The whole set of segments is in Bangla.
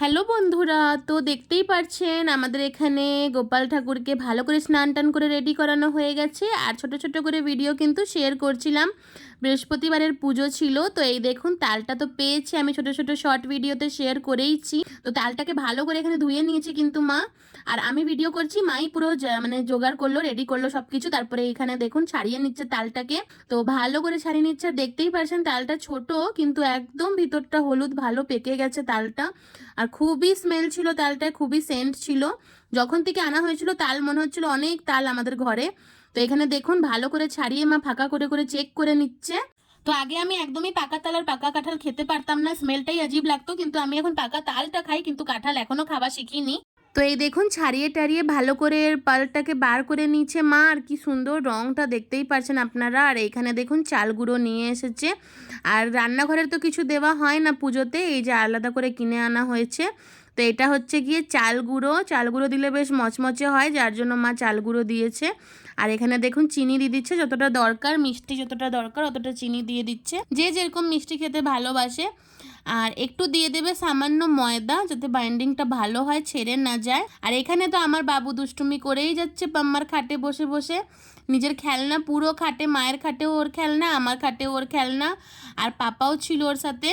হ্যালো বন্ধুরা, তো দেখতেই পারছেন আমাদের এখানে গোপাল ঠাকুরকে ভালো করে স্নান টান করে রেডি করানো হয়ে গেছে। আর ছোট ছোট করে ভিডিও কিন্তু শেয়ার করছিলাম। বৃহস্পতিবারের পুজো ছিল, তো এই দেখুন তালটা তো পেয়েছি। আমি ছোট ছোট শর্ট ভিডিওতে শেয়ার করেইছি। তো তালটাকে ভালো করে এখানে ধুয়ে নিয়েছি কিন্তু মা। আর আমি ভিডিও করছি, মাই পুরো মানে জোগাড় করল রেডি করল সব কিছু তারপরে এখানে দেখুন ছাড়িয়ে নিচ্ছে তালটাকে। তো ভালো করে ছাড়িয়ে নিচ্ছে। দেখতেই পারছেন তালটা ছোট, কিন্তু একদম ভিতরটা হলুদ ভালো পেকে গেছে তালটা। আর খুবই স্মেল ছিল, তালটা খুবই সেন্ট ছিল। যখন থেকে আনা হয়েছিল, তাল মনে হচ্ছিল অনেক তাল আমাদের ঘরে। তো এখানে দেখুন, ভালো করে ছাড়িয়ে মা ফাঁকা করে করে চেক করে নিচ্ছে। তো আগে আমি একদমই পাকা তাল আর পাকা কাঁঠাল খেতে পারতাম না স্মেলটাই আজীব লাগতো, কিন্তু আমি এখন পাকা তালটা খাই, কিন্তু কাঁঠাল এখনও খাওয়া শিখিনি। তো এই দেখুন, ছাড়িয়ে টাড়িয়ে ভালো করে পালটাকে বার করে নিচ্ছে মা। আর কি সুন্দর রঙটা দেখতেই পারছেন আপনারা। আর এইখানে দেখুন, চাল গুঁড়ো নিয়ে এসেছে। আর রান্নাঘরের তো কিছু দেওয়া হয় না পুজোতে। এই যে আলাদা করে কিনে আনা হয়েছে। তো এটা হচ্ছে গিয়ে চাল গুঁড়ো। চাল গুঁড়ো দিলে বেশ মচমচে হয়, যার জন্য মা চাল গুঁড়ো দিয়েছে। আর এখানে দেখুন, চিনি দিয়ে দিচ্ছে, যতটা দরকার, মিষ্টি যতটা দরকার, অতটা চিনি দিয়ে দিচ্ছে। যে যেরকম মিষ্টি খেতে ভালোবাসে, আর একটু দিয়ে দেবে সামান্য ময়দা, যাতে বাইন্ডিংটা ভালো হয়, ছেড়ে না যায়। আর এখানে তো আমার বাবু দুষ্টুমি করেই যাচ্ছে পাম্মার খাটে বসে বসে। নিজের খেলনা, পুরো খাটে, মায়ের খাটে ওর খেলনা, আমার খাটে ওর খেলনা। আর পাপাও ছিল ওর সাথে।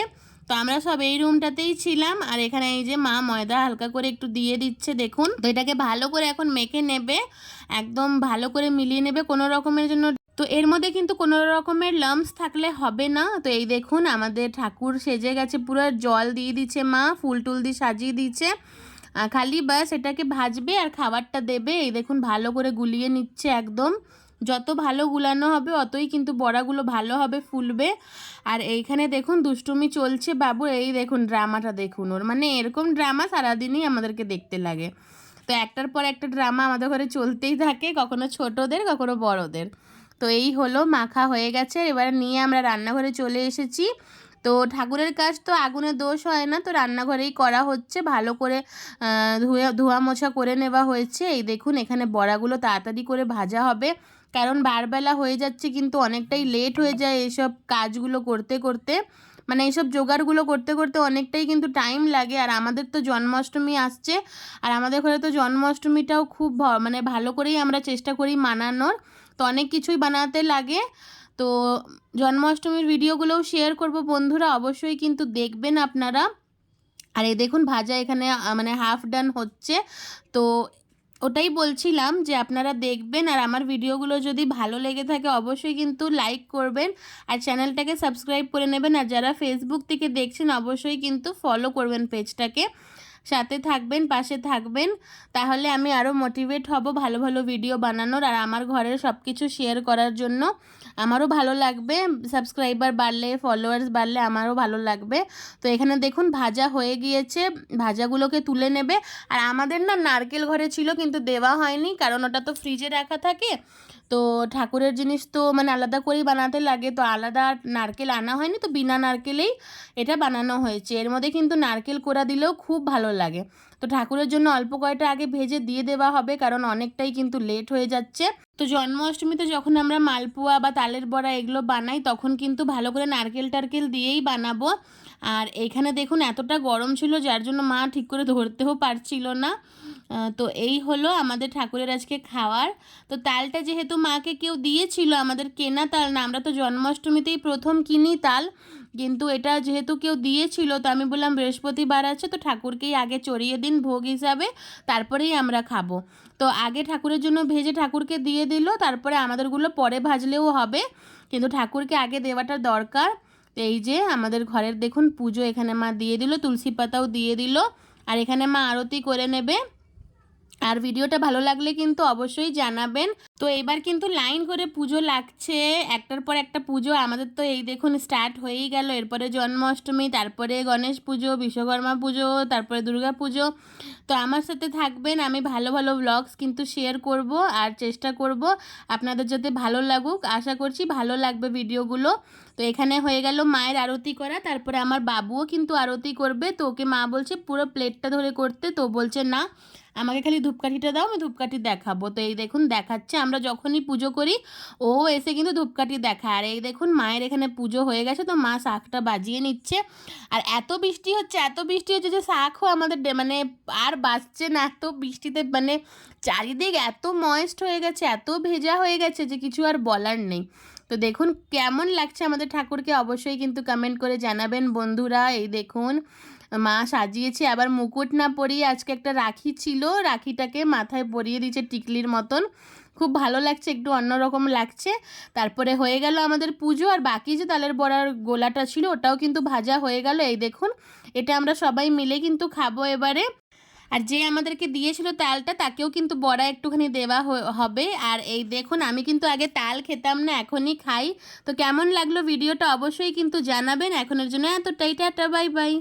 তো আমরা সব এই রুমটাতেই ছিলাম আর এখানে এই যে মা ময়দা হালকা করে একটু দিয়ে দিচ্ছে দেখুন। তো এটাকে ভালো করে এখন মেখে নেবে, একদম ভালো করে মিলিয়ে নেবে কোনো রকমের জন্য। তো এর মধ্যে কিন্তু কোনো রকমের লাম্পস থাকলে হবে না। তো এই দেখুন আমাদের ঠাকুর সেজে গেছে, পুরো জল দিয়ে দিচ্ছে মা, ফুল টুল দিয়ে সাজিয়ে দিচ্ছে। খালি বাস এটাকে ভাজবে আর খাবারটা দেবে। এই দেখুন ভালো করে গুলিয়ে নিচ্ছে একদম। যত ভালো গুলানো হবে, অতই কিন্তু বড়াগুলো ভালো হবে, ফুলবে। আর এইখানে দেখুন, দুষ্টুমি চলছে বাবু। এই দেখুন, ড্রামাটা দেখুন ওর। মানে এরকম ড্রামা সারাদিনই আমাদেরকে দেখতে লাগে। তো একটার পর একটা ড্রামা আমাদের ঘরে চলতেই থাকে, কখনো ছোটদের, কখনো বড়দের। তো এই হলো, মাখা হয়ে গেছে। এবার নিয়ে আমরা রান্নাঘরে চলে এসেছি। তো ঠাকুরের কাজ তো আগুনে দোষ হয় না, তো রান্নাঘরেই করা হচ্ছে। ভালো করে ধুয়ে, ধোয়া মোছা করে নেওয়া হয়েছে। এই দেখুন, এখানে বড়াগুলো তাড়াতাড়ি করে ভাজা হবে। কারণ বারবেলা হয়ে যাচ্ছে, কিন্তু অনেকটাই লেট হয়ে যায় এইসব কাজগুলো করতে করতে। মানে এইসব জোগাড়গুলো করতে করতে অনেকটাই কিন্তু টাইম লাগে। আর আমাদের তো জন্মাষ্টমী আসছে, আর আমাদের ঘরে তো জন্মাষ্টমীটাও খুব মানে ভালো করেই আমরা চেষ্টা করি মানানোর। তো অনেক কিছুই বানাতে লাগে। তো জন্মাষ্টমীর ভিডিওগুলোও শেয়ার করব। বন্ধুরা, অবশ্যই কিন্তু দেখবেন আপনারা। আর এই দেখুন, ভাজা এখানে মানে হাফ ডান হচ্ছে। তো ওটাই বলছিলাম যে আপনারা দেখবেন, আর আমার ভিডিওগুলো যদি ভালো লেগে থাকে, অবশ্যই কিন্তু লাইক করবেন। আর চ্যানেলটাকে সাবস্ক্রাইব করে নেবেন। আর যারা ফেসবুক থেকে দেখছেন, অবশ্যই কিন্তু ফলো করবেন পেজটাকে সাথে থাকবেন, পাশে থাকবেন। তাহলে আমি আরও মোটিভেট হব ভালো ভালো ভিডিও বানানোর আর আমার ঘরের সব কিছু শেয়ার করার জন্য। আমারও ভালো লাগবে সাবস্ক্রাইবার বাড়লে ফলোয়ার্স বাড়লে আমারও ভালো লাগবে। তো এখানে দেখুন ভাজা হয়ে গিয়েছে, ভাজাগুলোকে তুলে নেবে। আর আমাদের না নারকেল ঘরে ছিল কিন্তু দেওয়া হয়নি, কারণ ওটা তো ফ্রিজে রাখা থাকে। তো ঠাকুরের জিনিস তো মানে আলাদা করেই বানাতে লাগে। তো আলাদা নারকেল আনা হয়নি তো বিনা নারকেলেই এটা বানানো হয়েছে। এর মধ্যে কিন্তু নারকেল কোড়া দিলেও খুব ভালো লাগে। তো ঠাকুরের জন্য অল্প কয়টা আগে ভেজে দিয়ে দেওয়া হবে কারণ অনেকটাই কিন্তু লেট হয়ে যাচ্ছে। তো জন্মাষ্টমীতে যখন আমরা মালপোয়া বা তালের বড়া এগুলো বানাই তখন কিন্তু ভালো করে নারকেল টারকেল দিয়েই বানাবো। আর এখানে দেখুন এতটা গরম ছিল যার জন্য মা ঠিক করে ধরতেও পারছিল না। তো এই হলো আমাদের ঠাকুরের আজকে খাওয়ার। তো তালটা যেহেতু মাকে কেউ দিয়েছিল, আমাদের কেনা তাল না, আমরা তো জন্মাষ্টমীতেই প্রথম কিনি তাল, কিন্তু এটা যেহেতু কেউ দিয়েছিল, তো আমি বললাম বৃহস্পতিবার আছে, তো ঠাকুরকেই আগে চড়িয়ে দিন ভোগ হিসাবে, তারপরেই আমরা খাব। তো আগে ঠাকুরের জন্য ভেজে ঠাকুরকে দিয়ে দিল, তারপরে আমাদেরগুলো পরে ভাজলেও হবে, কিন্তু ঠাকুরকে আগে দেওয়াটা দরকার। এই যে আমাদের ঘরের দেখুন পুজো, এখানে মা দিয়ে দিল, তুলসী পাতাও দিয়ে দিল, আর এখানে মা আরতি করে নেবে। আর ভিডিওটা ভালো লাগলে কিন্তু অবশ্যই জানাবেন। তো এবার কিন্তু লাইন করে পুজো লাগছে। একটার পর একটা পুজো। আমাদের তো এই দেখুন স্টার্ট হয়েই গেল। এরপরে জন্মাষ্টমী, তারপরে গণেশ পুজো, বিশ্বকর্মা পুজো, তারপরে দুর্গা পুজো। তো আমার সাথে থাকবেন, আমি ভালো ভালো ব্লগস কিন্তু শেয়ার করব আর চেষ্টা করব আপনাদের যাতে ভালো লাগুক। আশা করছি ভালো লাগবে ভিডিওগুলো তো এখানে হয়ে গেল মায়ের আরতি করা। তারপরে আমার বাবুও কিন্তু আরতি করবে। তো ওকে মা বলছে, পুরো প্লেটটা ধরে করতে। তো বলছে, না, আমাকে খালি ধূপকাঠিটা দাও, আমি ধূপকাঠি দেখাবো। তো এই দেখুন দেখাচ্ছে আমরা যখনই পুজো করি, ও এসে কিন্তু ধূপকাঠি দেখায়। আর এই দেখুন, মায়ের এখানে পুজো হয়ে গেছে, তো মা শাঁখটা বাজিয়ে নিচ্ছে। আর এত বৃষ্টি হচ্ছে, এত বৃষ্টি হচ্ছে যে শাঁখও আমাদের মানে আর বাজছে না। এত বৃষ্টিতে মানে চারিদিক এত ময়েস্ট হয়ে গেছে, এত ভেজা হয়ে গেছে যে কিছু আর বলার নেই। তো দেখুন, কেমন লাগছে আমাদের ঠাকুরকে অবশ্যই কিন্তু কমেন্ট করে জানাবেন বন্ধুরা। এই দেখুন, মা সাজিয়েছে, আবার মুকুট না পরিয়ে আজকে একটা রাখি ছিল। রাখিটাকে মাথায় পরিয়ে দিয়েছে টিকলির মতন। খুব ভালো লাগছে, একটু অন্যরকম লাগছে। তারপরে হয়ে গেল আমাদের পুজো, আর বাকি যে তালের বড়ার গোলাটা ছিল, ওটাও কিন্তু ভাজা হয়ে গেল। এই দেখুন, এটা আমরা সবাই মিলে কিন্তু খাব এবারে। আর যে আমাদেরকে দিয়েছিল তালটা, তাকেও কিন্তু বড়া একটুখানি দেওয়া হবে। আর এই দেখুন, আমি কিন্তু আগে তাল খেতাম না, এখনই খাই। তো কেমন লাগল ভিডিওটা অবশ্যই কিন্তু জানাবেন। এখনের জন্য এতটাই, টাটা, বাই বাই।